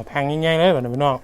เอาแพงง่ายๆเลยแบบนี้พี่น้อง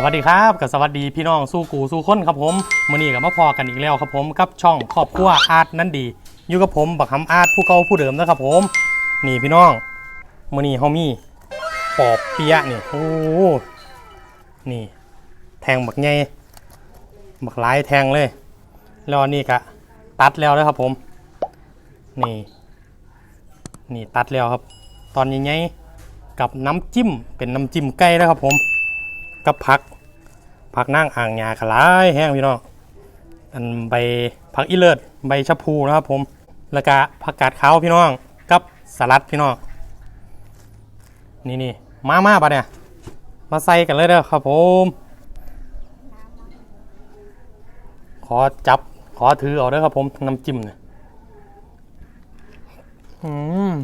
สวัสดีครับกับสวัสดีพี่น้องสู้กูสู้คนครับผมมื่อนี้กับมาพอกันอีกแล้วครับผมกับช่องครอบครัวอาร์ตนั่นดี อยู่กับผมบักคำอาร์ตผู้เก่าผู้เดิมนะครับผม นี่พี่น้องมื่อนี้เฮามีปอบเปียะนี่โอ้นี่ แทงบักใหญ่บักหลายแทงเลย แล้วนนี่กะตัดแล้วนะครับผม นี่ นี่ตัดแล้วครับ ตอนใหญ่ๆกับน้ำจิ้มเป็นน้ำจิ้มไก่นะครับผม กับผักผักนั่งอ่างยาขลายแห้งพี่น้องอันใบผักอีเลิศใบชะพูนะครับผมแล้วก็ผักกาดขาวพี่น้องกับสลัดพี่น้องนี่นี่มามาปะเนี่ยมาใส่กันเลยเด้อครับผม ขอจับขอถือเอาเด้อครับผมน้ำจิ้มเนี่ยอืม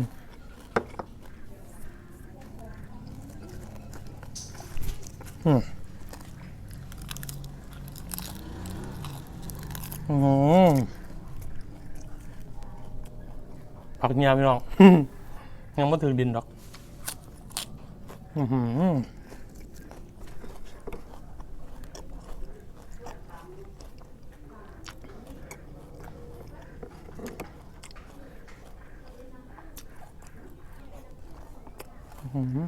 อืมผักเนียพี่น้อง ยังไม่ถึงดินดอก อือหืออื้อหือ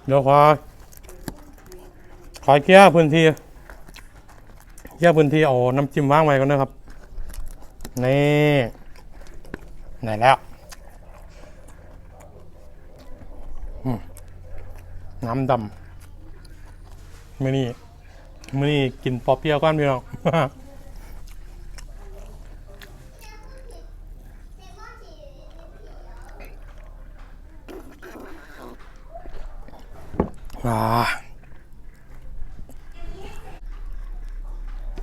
เดี๋ยวขอขอเคลียร์พื้นที่เคลียร์พื้นที่เอาน้ำจิ้มว่างไว้ก่อนนะครับ นี่ไหนแล้วน้ำดำมื่อนี้มื่อนี้กินปอเปียะก้อนพี่น้อง่า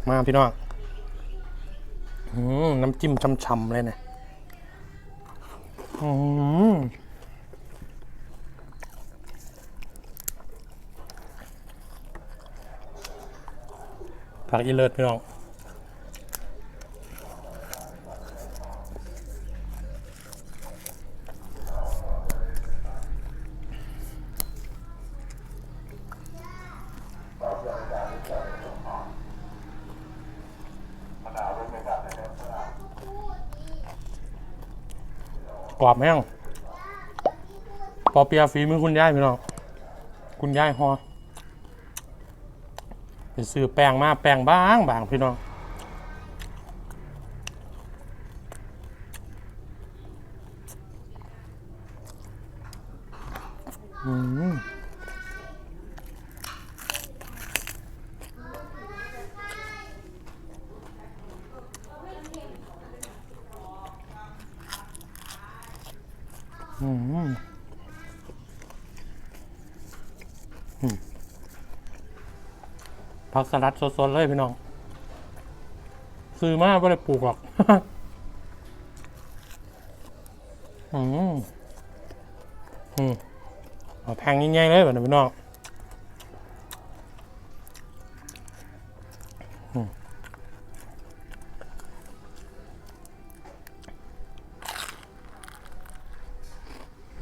มาพี่น้องอน้ำจิ้มช่ำๆเลยเนี่ยผักอีเลิศพี่น้อง กรอบแห้งปอเปียะฝีมือคุณยายพี่น้องคุณยายฮอไปซื้อแป้งมาแป้งบางบางพี่น้องอืมอืมอืม ผักสลัดสดๆเลยพี่น้อง ซื้อมาไม่ได้ปลูกหรอก อืมอืมเอาแพงง่ายๆเลยแบบนี้พี่น้อง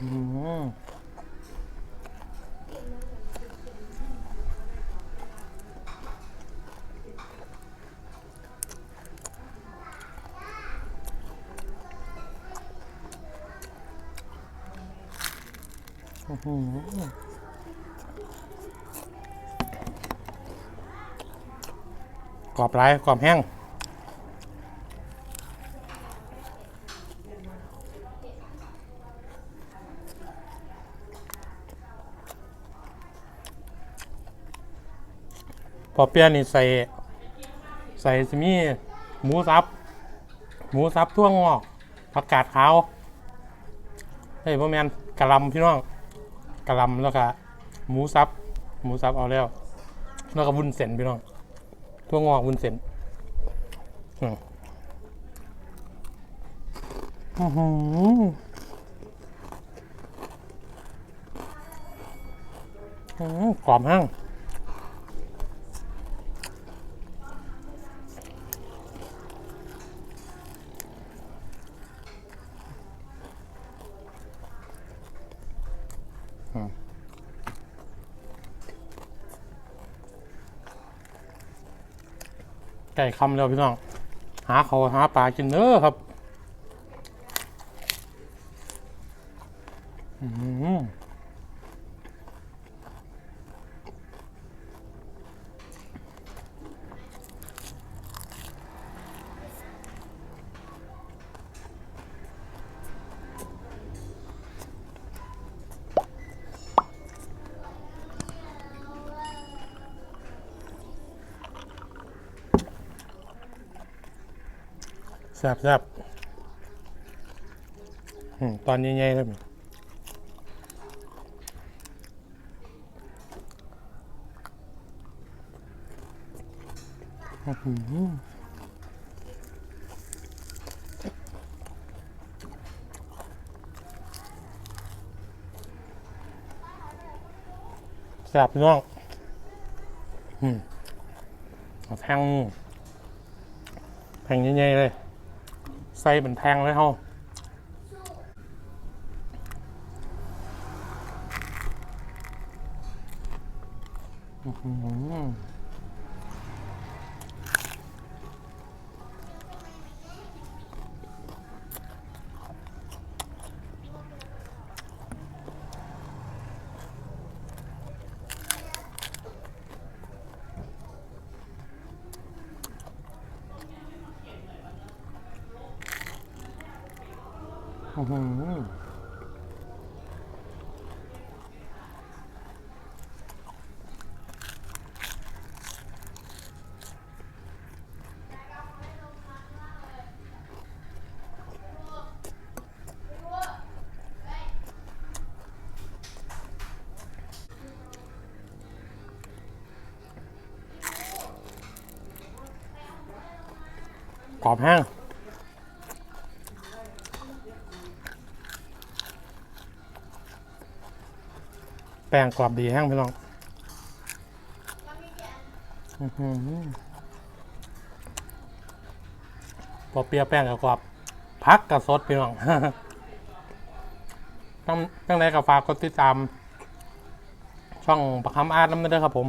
อืม กรอบไรกรอบแห้งพอเปียนี่ใส่ ใส่สมีหมูซับ หมูซับทั่วงอกผักกาดขาวเฮ้ยพ่อแมนกะลำพี่น้อง กะลำแล้วก็หมูสับหมูสับเอาแล้ว แล้วก็วุ้นเส้นพี่น้องทั่วงอกวุ้นเส้นอืมอื้อหืออื้อหือกรอบห้ง ไก่คำแล้วพี่น้อง หาเขาหาปลากินเด้อครับ แซ่บแซ่บตอนใหญ่ๆเลยอื้อหือแซ่บน้องอืมเอาแพงแพงใหญ่ๆเลย ใส่เป็นแพงเลยเฮาอื้อ กรอบแห้ง ป้งกรอบดีแห้งพี่น้องอพอเปรี้ยวแป้งกับกรอบพักกับสดพี่น้องต้องต้องได้กับฝากกดติดตาม ช่องประคำอาร์ตน้ำเด้อครับผม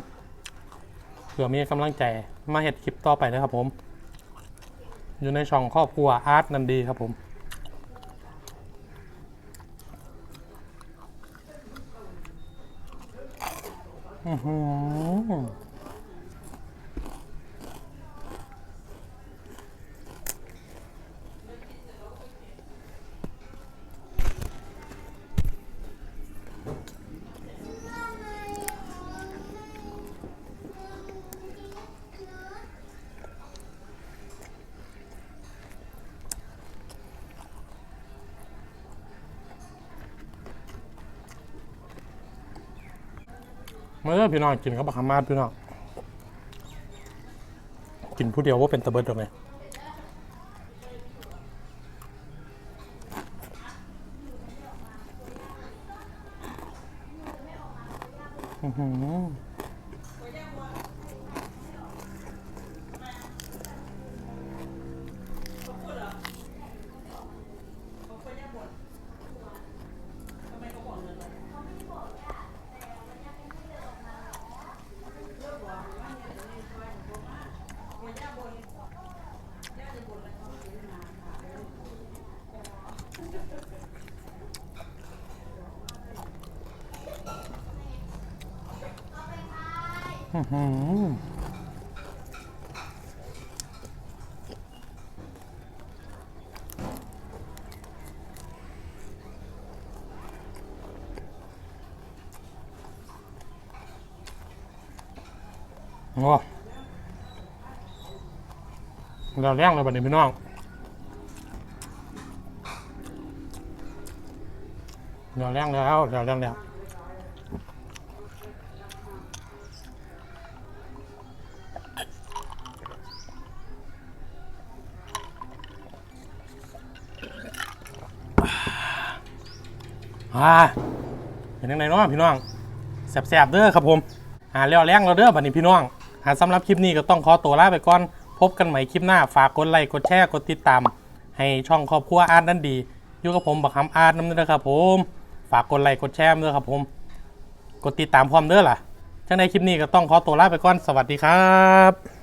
เผื่อมีกำลังใจมาเห็ดคลิปต่อไปนะครับผม อยู่ในช่องครอบครัวอาร์ตนันดีครับผม อือหือ เมื่อพี่น้องกินกับบักฮามาดพี่น้องกินผู้เดียวว่าเป็นตะเบิดตรงไหนอื้อหือ โอ้เราแรงเราบัดนี้พี่น้องเราเลี้ยงแล้วเราเลี้ยงแล้ว อ่าเป็นยังไงเนาะพี่น้องแสบๆเด้อครับผมหาแล้วแรงเราเด้อบัดนี้พี่น้องหาสำหรับคลิปนี้ก็ต้องขอตัวลาไปก่อน พบกันใหม่คลิปหน้าฝากกดไลค์กดแชร์กดติดตาม ให้ช่องครอบครัวอาร์ตนั่นดีอยู่กับผมบักคำอาร์ตน้ำเด้อครับผม ฝากกดไลค์กดแชร์เด้วยครับผม กดติดตามพร้อมเด้อล่ะจังในคลิปนี้ก็ต้องขอตัวลาไปก่อนสวัสดีครับ